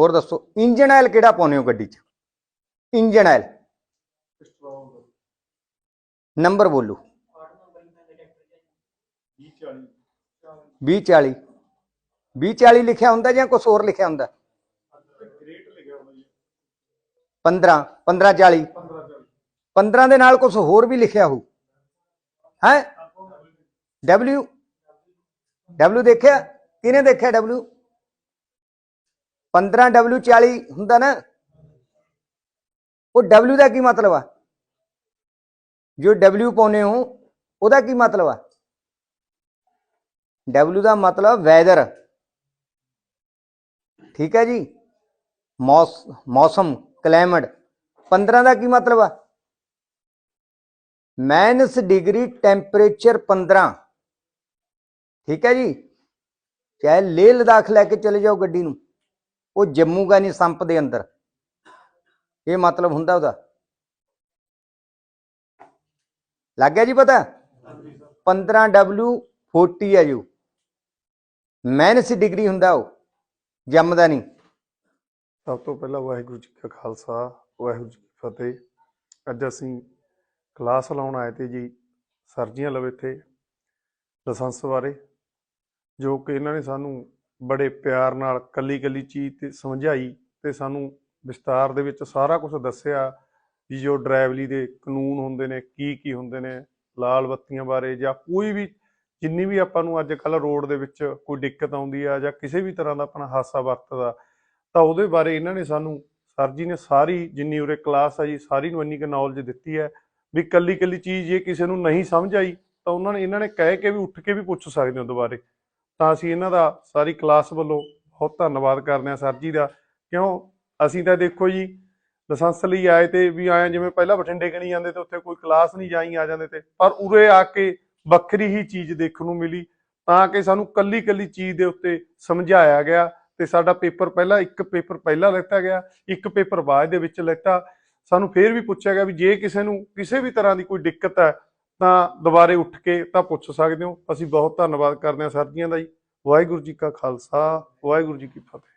ਹੋਰ ਦੱਸੋ engine oil ਕਿਹੜਾ ਪਾਉਨੇ ਹੋ ਗੱਡੀ 'ਚ? ਇੰਜਨ ਆਇਲ ਨੰਬਰ ਬੋਲੋ। 2040 2040 ਲਿਖਿਆ ਹੁੰਦਾ ਜਾਂ ਕੁਝ ਹੋਰ ਲਿਖਿਆ ਹੁੰਦਾ? 15 1540 15 ਦੇ ਨਾਲ ਕੁਝ ਹੋਰ ਵੀ ਲਿਖਿਆ ਹੋ ਹੈ? W W ਦੇਖਿਆ? ਕਿਹਨੇ ਦੇਖਿਆ W? 15 W 40 ਹੁੰਦਾ ਨਾ, ਉਹ W ਦਾ ਕੀ ਮਤਲਬ ਆ? ਜੋ W ਪਾਉਨੇ ਹੋ, ਉਹਦਾ ਕੀ ਮਤਲਬ ਆ? W ਦਾ ਮਤਲਬ ਵੈਦਰ ਠੀਕ ਹੈ ਜੀ? ਮੌਸਮ ਕਲਾਈਮੇਟ 15 ਦਾ ਕੀ ਮਤਲਬ ਆ? ਮਾਈਨਸ ਡਿਗਰੀ ਟੈਂਪਰੇਚਰ 15 ਠੀਕ ਹੈ ਜੀ? ਚਾਹੇ ਲੇਹ ਲਦਾਖ ਲੈ ਕੇ ਚਲੇ ਜਾਓ ਗੱਡੀ ਨੂੰ। ਉਹ ਜੰਮੂਗਾ ਨਹੀਂ, ਸੰਪ ਦੇ ਅੰਦਰ। ਇਹ ਮਤਲਬ ਹੁੰਦਾ ਉਹਦਾ। ਲੱਗ ਗਿਆ ਜੀ ਪਤਾ? 15W 40 ਹੈ ਜੋ ਮਾਈਨਸ ਡਿਗਰੀ ਹੁੰਦਾ ਉਹ। ਜੰਮਦਾ ਨਹੀਂ। ਸਭ ਤੋਂ ਪਹਿਲਾਂ ਵਾਹਿਗੁਰੂ ਜੀ ਕਾ ਖਾਲਸਾ, ਵਾਹਿਗੁਰੂ ਜੀ ਕੀ ਫਤਿਹ। ਅੱਜ ਅਸੀਂ ਕਲਾਸ ਲਾਉਣ ਆਏ ਤੇ ਜੀ, ਸਰਜੀਆਂ ਲਵੇ ਇੱਥੇ, ਲਾਇਸੈਂਸ ਬਾਰੇ, ਜੋ ਕਿ ਇਹਨਾਂ ਨੇ ਸਾਨੂੰ ਬੜੇ ਪਿਆਰ ਨਾਲ ਕੱਲੀ ਕੱਲੀ ਚੀਜ਼ ਤੇ ਸਮਝਾਈ ਤੇ ਸਾਨੂੰ ਵਿਸਤਾਰ ਦੇ ਵਿੱਚ ਸਾਰਾ ਕੁਝ ਦੱਸਿਆ ਵੀ ਜੋ ਡਰਾਈਵਲੀ ਦੇ ਕਾਨੂੰਨ ਹੁੰਦੇ ਨੇ, ਕੀ ਕੀ ਹੁੰਦੇ ਨੇ, ਲਾਲ ਬੱਤੀਆਂ ਬਾਰੇ ਜਾਂ ਕੋਈ ਵੀ ਜਿੰਨੀ ਵੀ ਆਪਾਂ ਨੂੰ ਅੱਜ ਕੱਲ ਰੋਡ ਦੇ ਵਿੱਚ ਕੋਈ ਦਿੱਕਤ ਆਉਂਦੀ ਆ ਜਾਂ ਕਿਸੇ ਵੀ ਤਰ੍ਹਾਂ ਦਾ ਆਪਣਾ ਹਾਦਸਾ ਵਰਤਦਾ, ਤਾਂ ਉਹਦੇ ਬਾਰੇ ਇਹਨਾਂ ਨੇ ਸਾਨੂੰ, ਸਰ ਜੀ ਨੇ ਸਾਰੀ ਜਿੰਨੀ ਉਰੇ ਕਲਾਸ ਆ ਜੀ, ਸਾਰੀ ਨੂੰ ਇੰਨੀ ਕੁ ਨੌਲੇਜ ਦਿੱਤੀ ਹੈ ਵੀ ਕੱਲੀ ਕੱਲੀ ਚੀਜ਼ ਜੇ ਕਿਸੇ ਨੂੰ ਨਹੀਂ ਸਮਝ ਆਈ ਤਾਂ ਉਹਨਾਂ ਨੇ, ਇਹਨਾਂ ਨੇ ਕਹਿ ਕੇ ਵੀ, ਉੱਠ ਕੇ ਵੀ ਪੁੱਛ ਸਕਦੇ ਹੋ ਦੁਬਾਰੇ। ਤਾਂ ਅਸੀਂ ਇਹਨਾਂ ਦਾ ਸਾਰੀ ਕਲਾਸ ਵੱਲੋਂ ਬਹੁਤ ਧੰਨਵਾਦ ਕਰਦੇ ਹਾਂ ਸਰ ਜੀ ਦਾ। ਕਿਉਂ? ਅਸੀਂ ਤਾਂ ਦੇਖੋ ਜੀ, ਲਾਇਸੈਂਸ ਲਈ ਆਏ ਤੇ ਵੀ ਆਏ ਜਿਵੇਂ ਪਹਿਲਾਂ ਬਠਿੰਡੇ ਕਣੀ ਜਾਂਦੇ ਤੇ ਉੱਥੇ ਕੋਈ ਕਲਾਸ ਨਹੀਂ ਜਾਈ ਆ ਜਾਂਦੇ ਤੇ, ਪਰ ਉਰੇ ਆ ਕੇ ਵੱਖਰੀ ਹੀ ਚੀਜ਼ ਦੇਖਣ ਨੂੰ ਮਿਲੀ, ਤਾਂ ਕਿ ਸਾਨੂੰ ਕੱਲੀ ਕੱਲੀ ਚੀਜ਼ ਦੇ ਉੱਤੇ ਸਮਝਾਇਆ ਗਿਆ ਤੇ ਸਾਡਾ ਪੇਪਰ ਪਹਿਲਾਂ, ਇੱਕ ਪੇਪਰ ਪਹਿਲਾਂ ਲੈਤਾ ਗਿਆ, ਇੱਕ ਪੇਪਰ ਬਾਅਦ ਦੇ ਵਿੱਚ ਲੈਤਾ। ਸਾਨੂੰ ਫੇਰ ਵੀ ਪੁੱਛਿਆ ਗਿਆ ਵੀ ਜੇ ਕਿਸੇ ਨੂੰ, ਕਿਸੇ ਵੀ ਤਰ੍ਹਾਂ ਦੀ ਕੋਈ ਦਿੱਕਤ ਹੈ ਤਾਂ ਦੁਬਾਰੇ ਉੱਠ ਕੇ ਤਾਂ ਪੁੱਛ ਸਕਦੇ ਹੋ। ਅਸੀਂ ਬਹੁਤ ਧੰਨਵਾਦ ਕਰਦੇ ਹਾਂ ਸਰ ਜੀਆਂ ਦਾ ਜੀ। ਵਾਹਿਗੁਰੂ ਜੀ ਕਾ ਖਾਲਸਾ, ਵਾਹਿਗੁਰੂ ਜੀ ਕੀ ਫਤਿਹ।